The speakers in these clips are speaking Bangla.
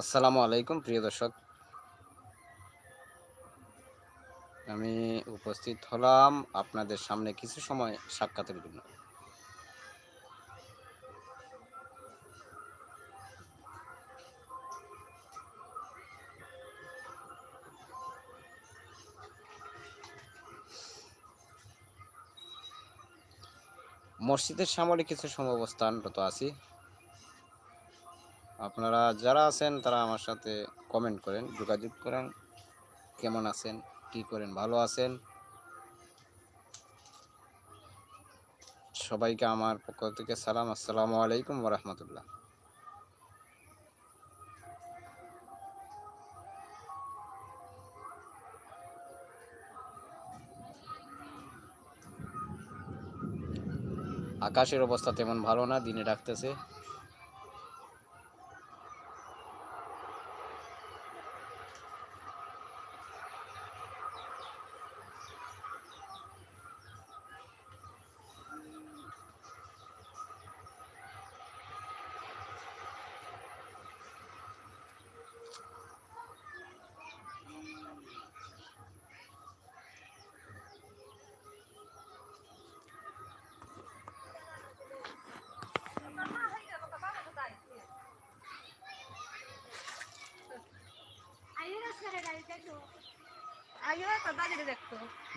আসসালামু আলাইকুম, প্রিয় দর্শক। আমি উপস্থিত হলাম আপনাদের সামনে কিছু সময় সাক্ষাতের জন্য। মসজিদের সামনে কিছু সময় অবস্থানরত আছি। আপনারা যারা আছেন, তারা আমার সাথে কমেন্ট করেন, যোগাযোগ করেন, কেমন আছেন, কি করেন, ভালো আছেন? সবাইকে আমার পক্ষ থেকে সালাম, আসসালামু আলাইকুম রহমতুল্লাহ। আকাশের অবস্থা তেমন ভালো না, দিনে ডাকতেছে।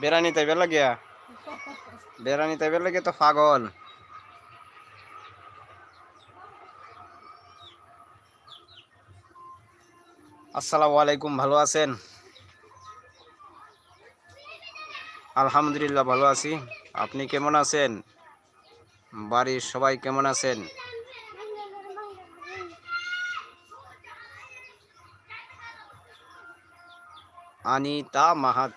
বেড়ানি তাই বেলা গিয়া বেড়ানি তাই বেলা গিয়া তো পাগল। আসসালামু আলাইকুম, ভালো আছেন? আলহামদুলিল্লাহ, ভালো আছি। আপনি কেমন আছেন? বাড়ির সবাই কেমন আছেন? আনিতা মাহাত।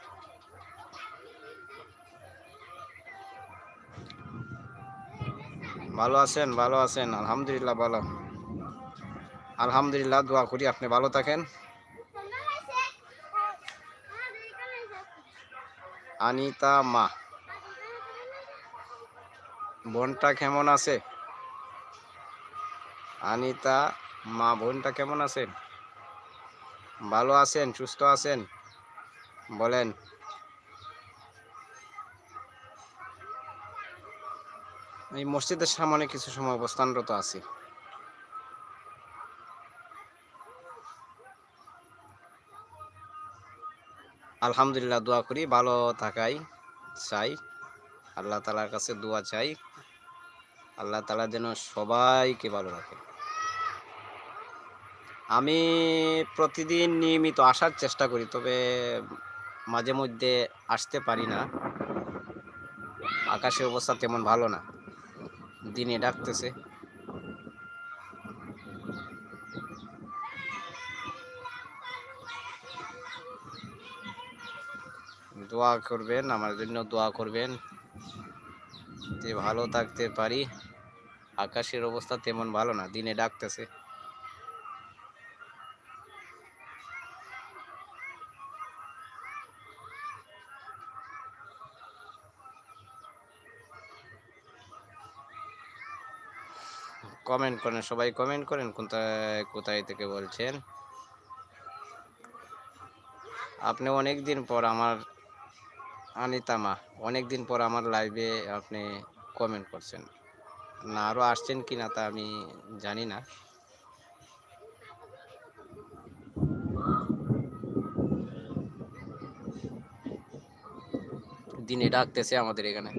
ভালো আছেন ভালো আছেন, আলহামদুলিল্লাহ ভালো। আলহামদুলিল্লাহ, দোয়া করি, আপনি ভালো থাকেন। আনিতা মা। বোনটা কেমন আছে? আনিতা মা, বোনটা কেমন আছেন? ভালো আছেন, সুস্থ আছেন? বলেন। এই মসজিদের সামনে কিছু সময় অবস্থানরত আছি। আলহামদুলিল্লাহ, দোয়া করি। ভালো থাকাই চাই। আল্লাহ তালার কাছে দোয়া চাই। আল্লাহ তালা যেন সবাইকে ভালো রাখে। আমি প্রতিদিন নিয়মিত আসার চেষ্টা করি, তবে মাঝে মধ্যে আসতে পারি না। আকাশের অবস্থা তেমন ভালো না। দিনে ডাকতেছে। দোয়া করবেন, আমার জন্য দোয়া করবেন। যে ভালো থাকতে পারি, আকাশের অবস্থা তেমন ভালো না, দিনে ডাকতেছে। কমেন্ট করেন, সবাই কমেন্ট করেন কোথায় কোথায় থেকে বলছেন? আপনি অনেক দিন পর আমার আনিতামা অনেক দিন পর আমার লাইভে আপনি কমেন্ট করছেন। না আরও আসছেন কি না তা আমি জানি না। দিনে ডাকতেছে আমাদের এখানে।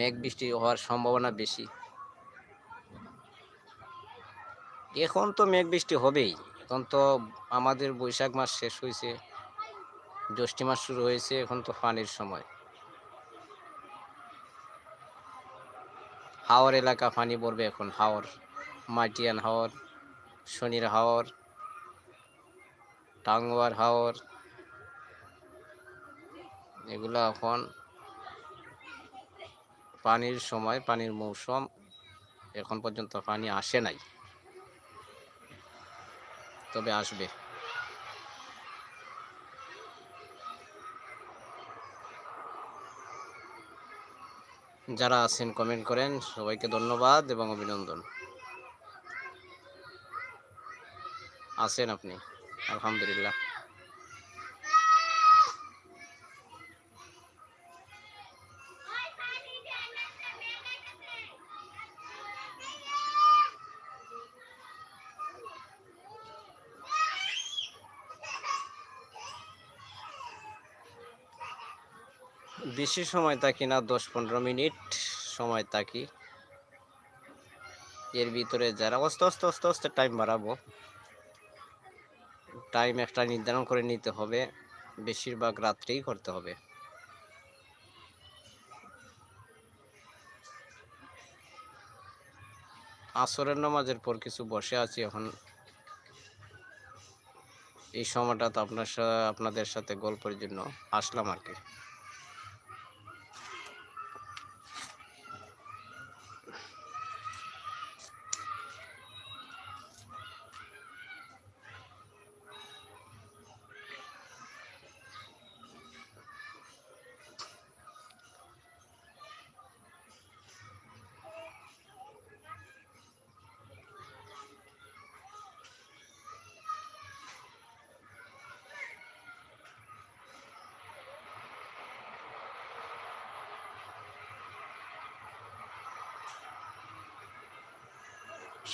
মেঘ বৃষ্টি হওয়ার সম্ভাবনা বেশি। এখন তো মেঘ বৃষ্টি হবেই। এখন তো আমাদের বৈশাখ মাস শেষ হয়েছে। জ্যৈষ্ঠী মাস শুরু হয়েছে, এখন তো পানির সময়। হাওর এলাকা পানি পড়বে এখন, হাওর মাটিয়ান হাওর, শনির হাওর, টাঙ্গুয়ার হাওর, এগুলো এখন পানির সময়, পানির মৌসুম এখন পর্যন্ত পানি আসে নাই। তবে আসবে। যারা আছেন কমেন্ট করেন। সবাইকে ধন্যবাদ এবং অভিনন্দন। আছেন আপনি? আলহামদুলিল্লাহ। বেশি সময় থাকি না, দশ পনেরো মিনিট সময় থাকি। এর ভিতরে যারা আস্তে আস্তে আস্তে আস্তে টাইম বাড়াবো টাইম একটা নির্ধারণ করে নিতে হবে। বেশিরভাগ রাত্রেই করতে হবে। আসরের নামাজের পর কিছু বসে আছি এখন। এই সময়টা তো আপনার আপনাদের সাথে গল্পের জন্য আসলাম আর কি।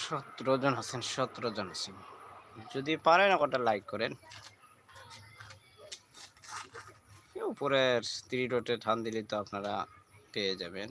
সতেরো জন আছেন সতেরো জন আছেন যদি পারেন ওটা লাইক করেন। উপরের স্ত্রী ডটে ঠান দিলে তো আপনারা পেয়ে যাবেন।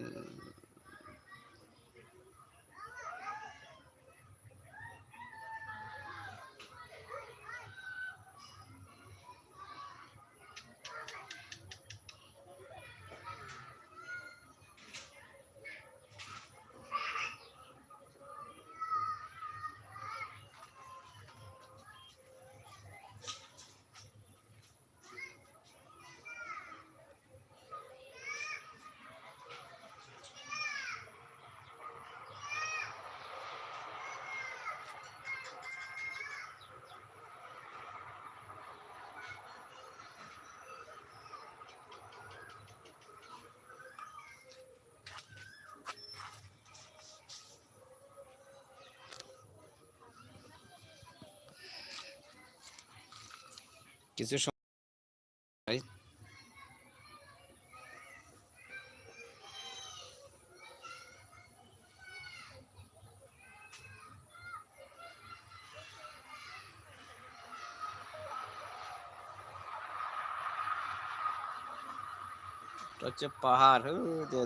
কিছু হচ্ছে পাহাড়।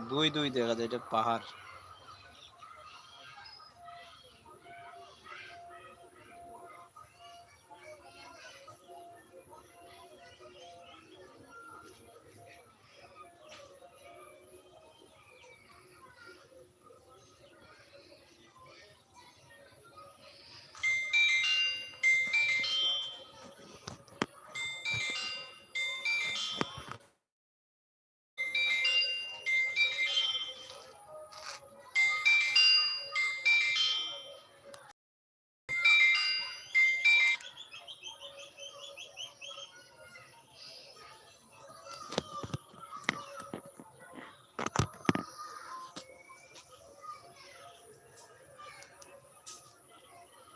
দুই দুই দেখা যায় এটা পাহাড়।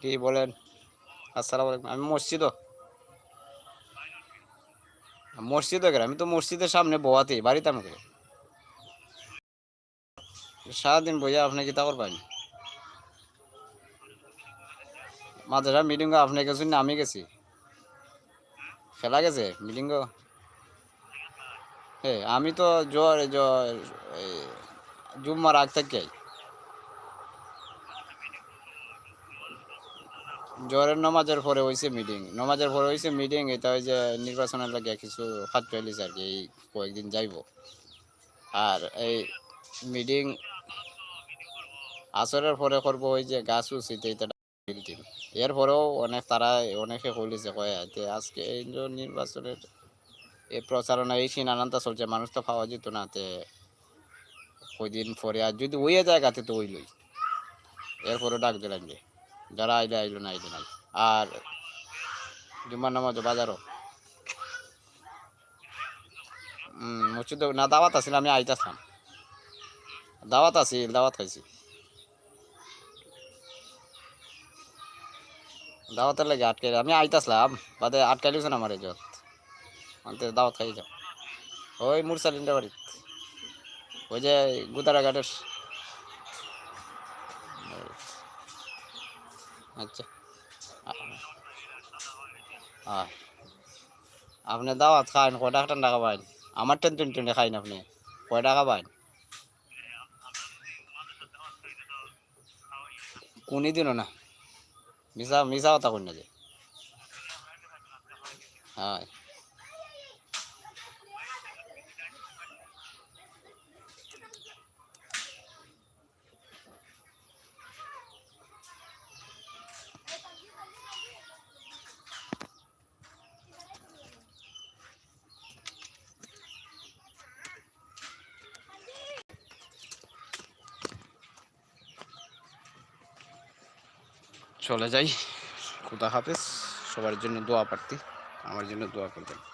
কি বলেন? আসসালামু আলাইকুম। আমি মসজিদও। মসজিদও গেলাম আমি তো মসজিদের সামনে বোয়াতে, বাড়িতে আমাকে। সারাদিন বইয়া আপনি তা করবেন? মাদ্রাসা মিটিং আপনি গেছেন না আমি গেছি? খেলা গেছে মিটিং হ্যাঁ আমি তো জ্বর জুম্মার আগ থেকে জ্বরের নমাজের পরে হয়েছে মিটিং নমাজের পরে হয়েছে মিটিং এটা ওই যে নির্বাচনের লাগে কিছু হাত চলিস আর কি, এই কয়েকদিন যাইব। আর এই মিটিং আসরের পরে করব ওই যে গাছ উচিত এটা বিল্ডিং অনেক তারা, অনেকে কইলিছে কয়ে আজকে এই যে নির্বাচনের এই প্রচারণা, এই সিন আনন্দা চলছে, মানুষ তো পাওয়া যেত না তে কদিন পরে, আর যদি ওই জায়গাতে তো ওইলই এরপরে ডাক দিলাম যে যারা আইলে আইলো না আইলে নাই আর জুম্মার নামাজ বাজারও। মসজিদ না, দাওয়াত আছিল আমি আইতাছিলাম। দাওয়াত আছিল দাওয়াত খাইছি। দাওয়াতের লাগে আটকে আমি আইতাসলাম বাদে আটকাইলিস না আমার যত আনতে দাওয়াত খাই যাও। ওই মুরসালিনটা বাড়িত। ওই যে গুদারা ঘাটের আচ্ছা। আপনি দাওয়াত খান কয় টাকা টাকা পাইন? আমার টেন টেন টেনে খাইন আপনি, কয় টাকা পাইন? কোনই দিনও না? মিশা মিশা কথা কোন না যে। হ্যাঁ। চলে যাই। খুদা হাফেজ। সবার জন্য দোয়া প্রার্থী। আমার জন্য দোয়া করবেন।